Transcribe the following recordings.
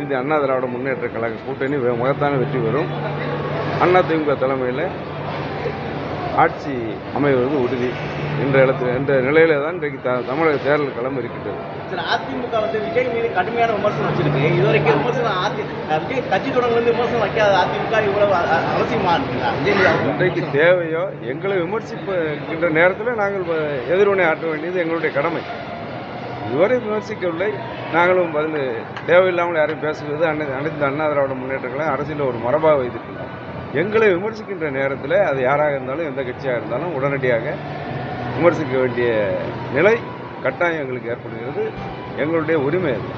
இந்திய அண்ணா திராவிட முன்னேற்ற கழக கூட்டணி மகத்தான வெற்றி பெறும். அண்ணா திமுக தலைமையில் ஆட்சி அமைவது உறுதி. என்ற இடத்துல என்ற நிலையில தான் இன்றைக்கு த தமிழக தேர்தல் களம் இருக்கின்றது. அதிமுக வந்து விஜய் மீது கடுமையான விமர்சனம் வச்சிருக்கு. இது வரைக்கும் விமர்சனம் அதி விஜய் கட்சி தொடங்கிலிருந்து விமர்சனம் வைக்காத அதிமுக இவ்வளவு அவசியமா இருக்குங்களா? இன்றைக்கு தேவையோ எங்களை விமர்சிக்கின்ற நேரத்தில் நாங்கள் எதிர்வினை ஆற்ற வேண்டியது எங்களுடைய கடமை. இதுவரை விமர்சிக்கவில்லை. நாங்களும் பதில் தேவையில்லாமல் யாரையும் பேசுவது அனை அனைத்து அண்ணா திராவிட முன்னேற்றங்களை அரசியலில் ஒரு மரபாக வைத்திருக்கின்றோம் எங்களை விமர்சிக்கின்ற நேரத்தில் அது யாராக இருந்தாலும் எந்த கட்சியாக இருந்தாலும் உடனடியாக விமர்சிக்க வேண்டிய நிலை கட்டாயம் எங்களுக்கு ஏற்படுகிறது. எங்களுடைய உரிமை அது.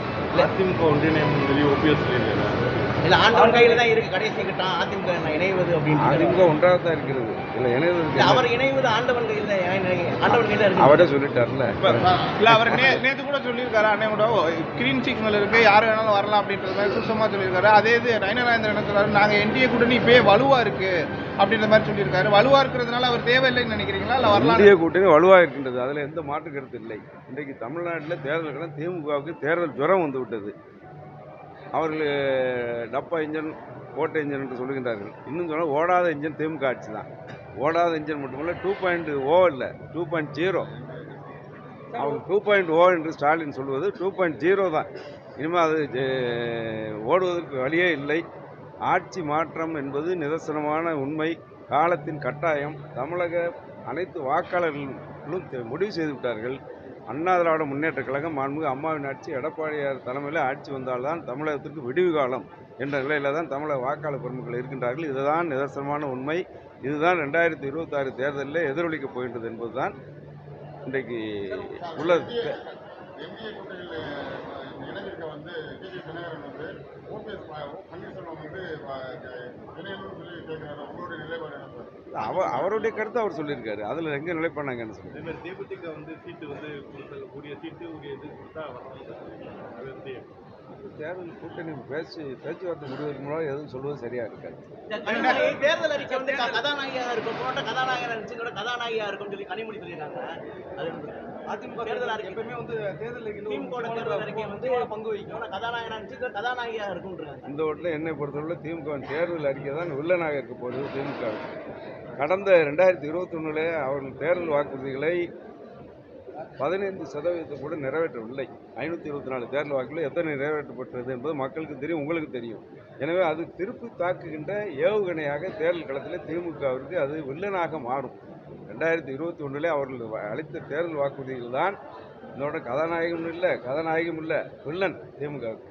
அதிமுக ஒன்றிணையம் சொல்லி ஓபிஎஸ் இல்ல ஆண்டவன் கையில தான் இருக்கு. கடைசி கட்டம் அதிமுக இணைவது அப்படின்னு அதிமுக ஒன்றாக தான் இருக்கிறது. இல்லை இல்ல, அவர் இணைவது ஆண்டவன் கையில ஆண்டவன் கையில இருக்கு. அவரே சொல்லிட்டார்ல. இல்ல அவர் நே நேத்து கூட சொல்லியிருக்காரு அண்ணன் கூட கிரீன் சிக்னல் இருக்கு யார் வேணாலும் வரலாம் அப்படின்றது மாதிரி சொல்லியிருக்காரு. அதே இது நயனராஜேந்திரன் என்ன சொல்றாரு? நாங்க என்டிஏ கூட்டணி இப்பயே வலுவா இருக்கு அப்படின்ற மாதிரி சொல்லியிருக்காரு. வலுவா இருக்கிறதுனால அவர் தேவையில்லைன்னு நினைக்கிறீங்களா? இல்ல வரலாம் இந்திய கூட்டணி வலுவாக இருக்கின்றது. அதில் எந்த மாற்று கருத்து இல்லை. இன்றைக்கு தமிழ்நாட்டில் தேர்தல் களம் திமுகவுக்கு தேர்தல் ஜுரம் வந்து விட்டது. அவர்கள் டப்பா இன்ஜின் ஓட்ட இன்ஜின் என்று சொல்லுகின்றார்கள். இன்னும் சொன்னால் ஓடாத இன்ஜின் திமுக ஆட்சி தான். ஓடாத இன்ஜின் மட்டுமல்ல டூ பாயிண்ட் ஓ இல்லை டூ பாயிண்ட் ஜீரோ. அவங்க டூ பாயிண்ட் ஓ என்று ஸ்டாலின் சொல்வது டூ பாயிண்ட் ஜீரோ தான். இனிமேல் அது ஓடுவதற்கு வழியே இல்லை. ஆட்சி மாற்றம் என்பது நிதர்சனமான உண்மை. காலத்தின் கட்டாயம். தமிழக அனைத்து வாக்காளர்களும் முடிவு செய்து விட்டார்கள். அண்ணா திராவிட முன்னேற்ற கழகம் மாண்புமிகு அம்மாவின் ஆட்சி எடப்பாடியார் தலைமையில் ஆட்சி வந்தால்தான் தமிழகத்திற்கு விடிவு காலம் என்ற நிலையில் தான் தமிழக வாக்காளர் பெருமக்கள் இருக்கின்றார்கள். இதுதான் நிதர்சனமான உண்மை. இதுதான் ரெண்டாயிரத்தி இருபத்தாறு தேர்தலில் எதிரொலிக்கப் போகின்றது என்பதுதான் இன்றைக்கு உள்ள வந்து அவ அவருடைய கருத்தை அவர் சொல்லியிருக்காரு. அதில் எங்கே நிலைப்பானாங்கன்னு சொல்லி அதே மாதிரி தேமுதிக வந்து சீட்டு வந்து உரிய சீட்டு உரிய இது கொடுத்தா தேர்தல் கூட்டணி பேச்சு பேச்சுவார்த்தை முடிவதற்கு முன்னாடி எதுவும் சொல்வது சரியா இருக்காது. தேர்தல் அறிக்கை வந்து க- கதாநாயகியா இருக்கும் போட்ட கதாநாயகர் நடிச்சுங்களோட கதாநாயகியா இருக்கும் சொல்லி கனிமொழி சொல்லியிருக்காங்க. அது அதிமுக தேர்தல் அறிக்கை. எப்பவுமே வந்து தேர்தல் திமுக தேர்தல் அறிக்கை வந்து பங்கு வகிக்கும். கதாநாயகனா நடிச்சு கதாநாயகியா இருக்கும்ன்றாங்க. இந்த ஓட்டில் என்னை பொறுத்தவரை திமுக தேர்தல் அறிக்கை தான் வில்லனாக இருக்க போகிறது திமுக. கடந்த ரெண்டாயிரத்தி இருபத்தொன்னுல அவர்கள் தேர்தல் வாக்குறுதிகளை பதினைந்து சதவீதத்தை கூட நிறைவேற்றவில்லை. ஐநூற்றி இருபத்தி நாலு தேர்தல் வாக்குகள் எத்தனை நிறைவேற்றப்பட்டது என்பது மக்களுக்கு தெரியும் உங்களுக்கு தெரியும். எனவே அது திருப்பி தாக்குகின்ற ஏவுகணையாக தேர்தல் களத்தில் திமுகவிற்கு அது வில்லனாக மாறும். ரெண்டாயிரத்தி இருபத்தி ஒன்றிலே அவர்கள் அளித்த தேர்தல் வாக்குறுதிகள் தான் இதோட கதாநாயகம் இல்லை கதாநாயகம் இல்லை வில்லன் திமுகவுக்கு.